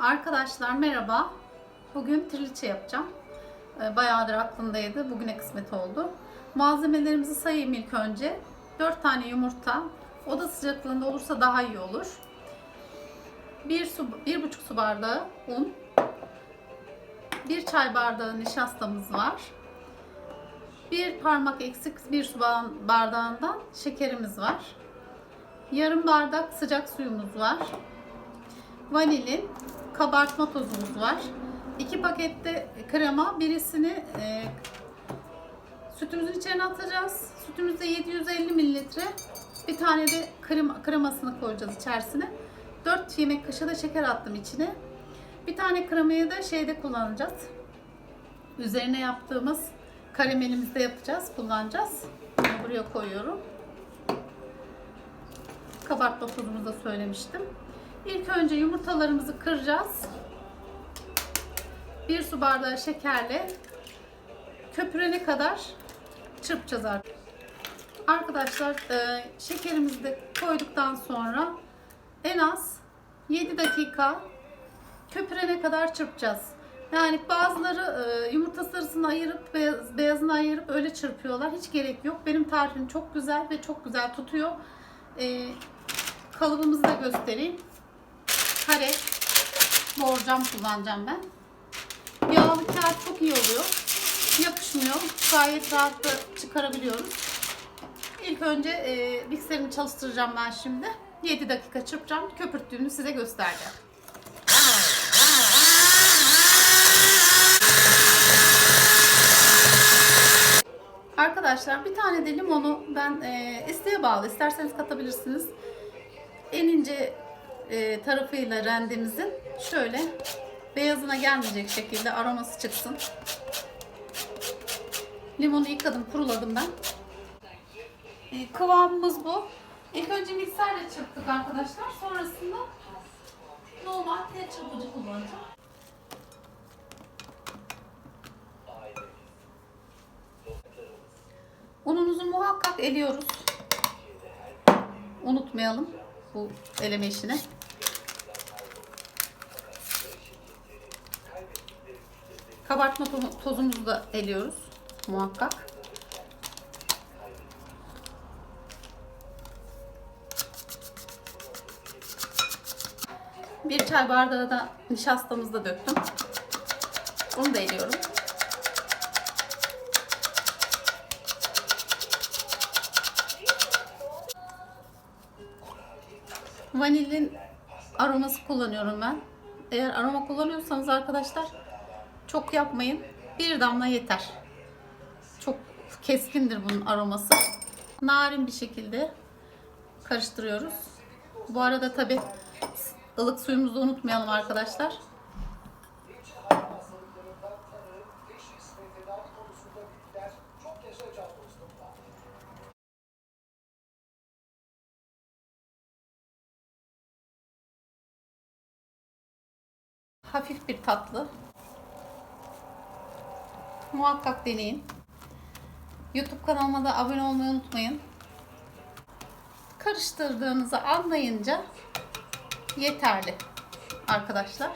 Arkadaşlar merhaba. Bugün triliçe yapacağım. Ee, Bayağıdır aklımdaydı. Bugüne kısmet oldu. Malzemelerimizi sayayım ilk önce. 4 tane yumurta. Oda sıcaklığında olursa daha iyi olur. 1 su, 1,5 su bardağı un. 1 çay bardağı nişastamız var. Bir parmak eksik bir su bardağından şekerimiz var. Yarım bardak sıcak suyumuz var vanilin, kabartma tozumuz var. İki pakette krema, birisini e, sütümüzün içine atacağız. Sütümüzde 750 mililitre. Bir tane de krema, kremasını koyacağız içerisine. 4 yemek kaşığı da şeker attım içine. Bir tane kremayı da şeyde kullanacağız. Üzerine yaptığımız karamelimizde yapacağız, kullanacağız. Buraya koyuyorum. Kabartma tozumuzu da söylemiştim. İlk önce yumurtalarımızı kıracağız. Bir su bardağı şekerle köpürene kadar çırpacağız artık. Arkadaşlar e, şekerimizi de koyduktan sonra en az 7 dakika köpürene kadar çırpacağız. Yani bazıları e, yumurta sarısını ayırıp beyaz, beyazını ayırıp öyle çırpıyorlar. Hiç gerek yok. Benim tarifim çok güzel ve çok güzel tutuyor. E, kalıbımızı da göstereyim kare borcam kullanacağım ben. Yağlı kağıt çok iyi oluyor. Yapışmıyor. Gayet rahat da çıkarabiliyoruz. İlk önce e, mikserimi çalıştıracağım ben şimdi. 7 dakika çırpacağım. Köpürttüğümü size göstereceğim. Arkadaşlar bir tane de limonu ben e, isteğe bağlı. İsterseniz katabilirsiniz. En ince e, tarafıyla rendemizin şöyle beyazına gelmeyecek şekilde aroması çıksın. Limonu yıkadım, kuruladım ben. E, kıvamımız bu. İlk önce mikserle çırptık arkadaşlar. Sonrasında normal tel çırpıcı kullanacağım. Ununuzu muhakkak eliyoruz. Unutmayalım bu eleme işini. Kabartma to- tozumuzu da eliyoruz muhakkak. Bir çay bardağı da nişastamızı da döktüm. Onu da eliyorum. Vanilin aroması kullanıyorum ben. Eğer aroma kullanıyorsanız arkadaşlar çok yapmayın. Bir damla yeter. Çok keskindir bunun aroması. Narin bir şekilde karıştırıyoruz. Bu arada tabi ılık suyumuzu unutmayalım arkadaşlar. Hafif bir tatlı. Muhakkak deneyin. YouTube kanalıma da abone olmayı unutmayın. Karıştırdığınızı anlayınca yeterli arkadaşlar.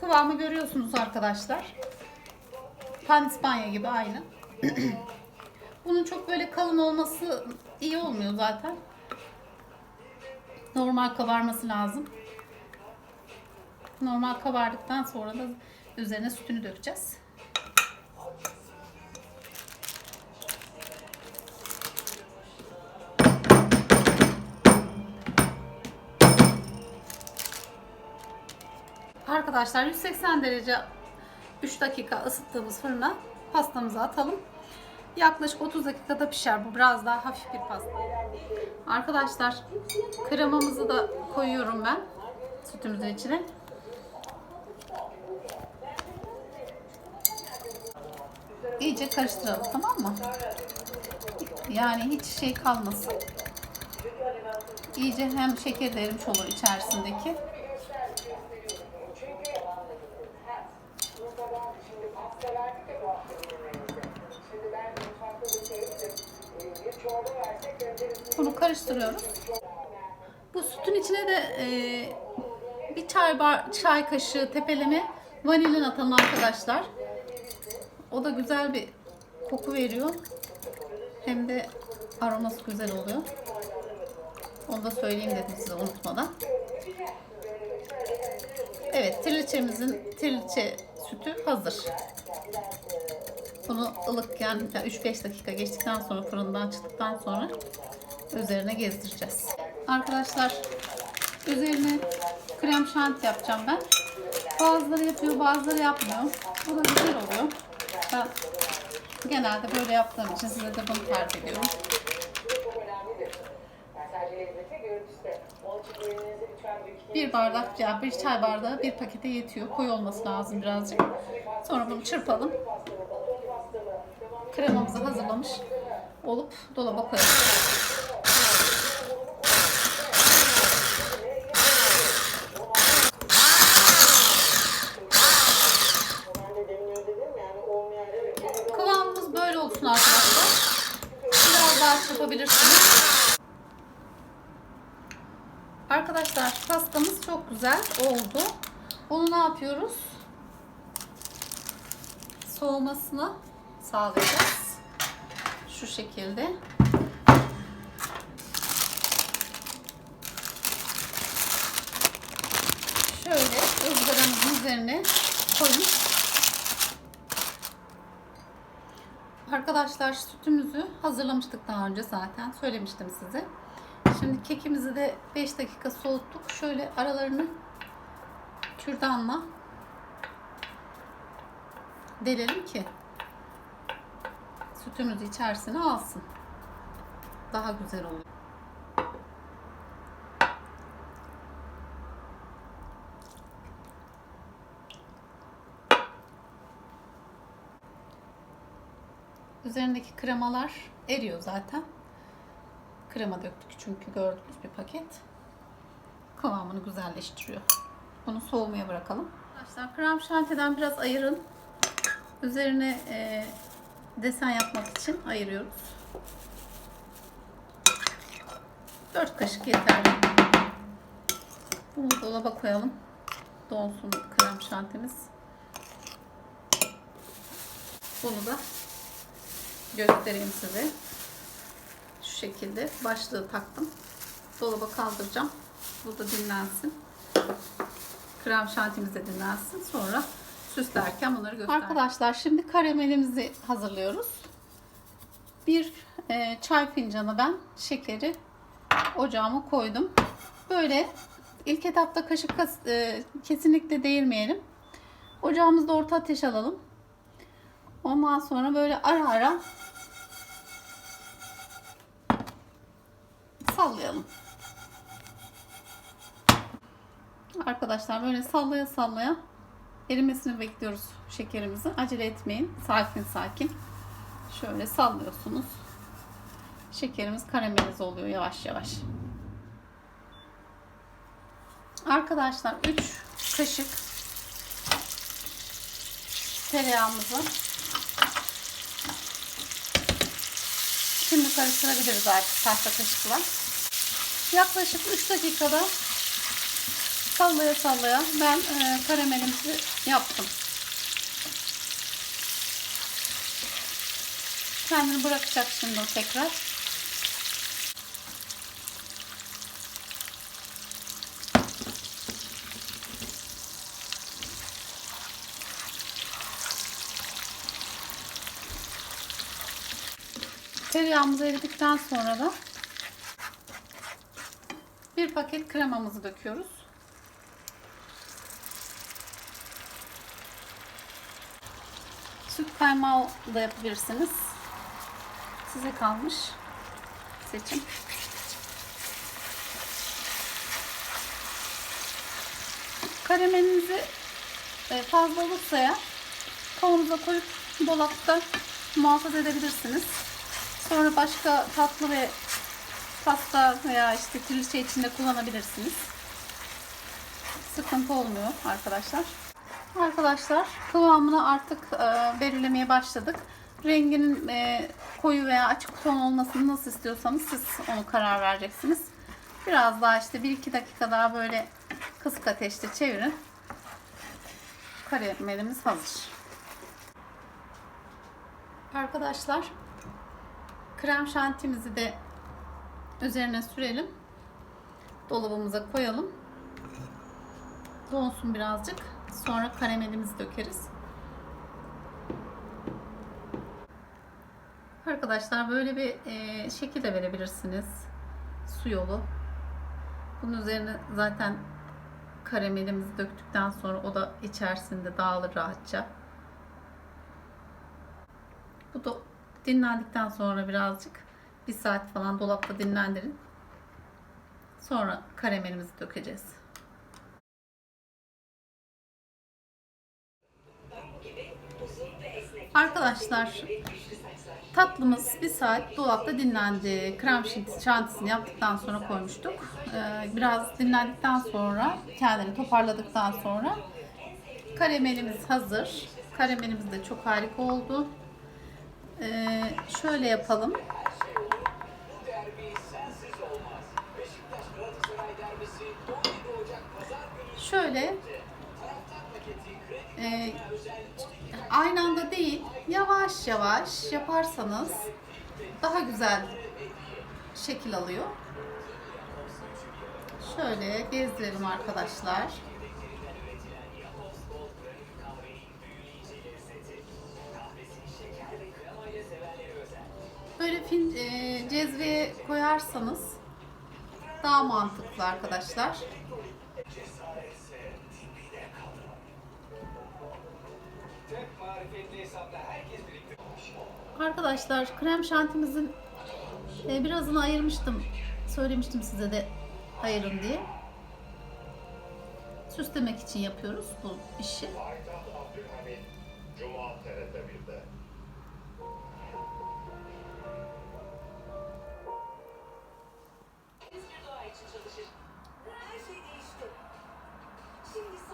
Kıvamı görüyorsunuz arkadaşlar. Pandispanya gibi aynı. Bunun çok böyle kalın olması iyi olmuyor zaten. Normal kabarması lazım. Normal kabardıktan sonra da üzerine sütünü dökeceğiz. Arkadaşlar 180 derece 3 dakika ısıttığımız fırına pastamızı atalım. Yaklaşık 30 dakikada pişer. Bu biraz daha hafif bir pasta. Arkadaşlar kremamızı da koyuyorum ben sütümüzün içine. İyice karıştıralım tamam mı? Yani hiç şey kalmasın. İyice hem şeker de erimiş içerisindeki. Bunu karıştırıyoruz. Bu içine de e, bir çay bar, çay kaşığı tepeleme vanilin atalım arkadaşlar. O da güzel bir koku veriyor. Hem de aroması güzel oluyor. Onu da söyleyeyim dedim size unutmadan. Evet, triliçemizin triliçe sütü hazır. Bunu ılıkken yani 3-5 dakika geçtikten sonra fırından çıktıktan sonra üzerine gezdireceğiz. Arkadaşlar üzerine krem şanti yapacağım ben. Bazıları yapıyor, bazıları yapmıyor. Bu da güzel oluyor. Ben genelde böyle yaptığım için size de bunu tercih ediyorum. Bir bardak ya bir çay bardağı bir pakete yetiyor. Koyu olması lazım birazcık. Sonra bunu çırpalım. Kremamızı hazırlamış olup dolaba koyalım. Kıvamımız böyle olsun arkadaşlar. Biraz daha çırpabilirsiniz. Arkadaşlar pastamız çok güzel oldu. Bunu ne yapıyoruz? Soğumasını sağlayacağız. Şu şekilde. Şöyle ızgaramızın üzerine koyup Arkadaşlar sütümüzü hazırlamıştık daha önce zaten. Söylemiştim size. Şimdi kekimizi de 5 dakika soğuttuk. Şöyle aralarını kürdanla delelim ki sütümüzü içerisine alsın. Daha güzel oluyor. Üzerindeki kremalar eriyor zaten. Krema döktük çünkü gördüğünüz bir paket. Kıvamını güzelleştiriyor. Bunu soğumaya bırakalım. Arkadaşlar krem şantiden biraz ayırın. Üzerine e, desen yapmak için ayırıyoruz. 4 kaşık yeterli. Bunu dolaba koyalım. Donsun krem şantimiz. Bunu da göstereyim size. Şu şekilde başlığı taktım. Dolaba kaldıracağım. Bu da dinlensin. Krem şantimiz de dinlensin. Sonra süslerken bunları göstereyim. Arkadaşlar şimdi karamelimizi hazırlıyoruz. Bir e, çay fincanı ben şekeri ocağıma koydum. Böyle ilk etapta kaşık e, kesinlikle değirmeyelim. Ocağımızda orta ateş alalım. Ondan sonra böyle ara ara sallayalım. Arkadaşlar böyle sallaya sallaya erimesini bekliyoruz şekerimizi. Acele etmeyin. Sakin sakin. Şöyle sallıyorsunuz. Şekerimiz karamelize oluyor yavaş yavaş. Arkadaşlar 3 kaşık tereyağımızı Şimdi karıştırabiliriz artık tahta kaşıkla. Yaklaşık 3 dakikada sallaya sallaya ben e, karamelimizi yaptım. Kendini bırakacak şimdi o tekrar. Tereyağımız eridikten sonra da bir paket kremamızı döküyoruz. Süt kaymağı da yapabilirsiniz. Size kalmış seçim. Karamelinizi e, fazla olursa ya kavanoza koyup dolapta muhafaza edebilirsiniz. Sonra başka tatlı ve pasta veya işte trilce içinde kullanabilirsiniz. Sıkıntı olmuyor arkadaşlar. Arkadaşlar kıvamını artık e, belirlemeye başladık. Renginin e, koyu veya açık ton olmasını nasıl istiyorsanız siz onu karar vereceksiniz. Biraz daha işte 1-2 dakika daha böyle kısık ateşte çevirin. Karamelimiz hazır. Arkadaşlar krem şantimizi de üzerine sürelim. Dolabımıza koyalım. Donsun birazcık. Sonra karamelimizi dökeriz. Arkadaşlar böyle bir e, şekil de verebilirsiniz. Su yolu. Bunun üzerine zaten karamelimizi döktükten sonra o da içerisinde dağılır rahatça. Bu da dinlendikten sonra birazcık bir saat falan dolapta dinlendirin. Sonra karamelimizi dökeceğiz. Arkadaşlar tatlımız bir saat dolapta dinlendi. Krem şanti- şantisini yaptıktan sonra koymuştuk. Ee, Biraz dinlendikten sonra kendini toparladıktan sonra karamelimiz hazır. Karamelimiz de çok harika oldu. Ee, şöyle yapalım. Şöyle e, aynı anda değil, yavaş yavaş yaparsanız daha güzel şekil alıyor. Şöyle gezdirelim arkadaşlar. Fin, e, cezveye koyarsanız daha mantıklı arkadaşlar. Arkadaşlar krem şantimizin e, birazını ayırmıştım. Söylemiştim size de ayırın diye. Süslemek için yapıyoruz bu işi. Cuma TRT 1'de.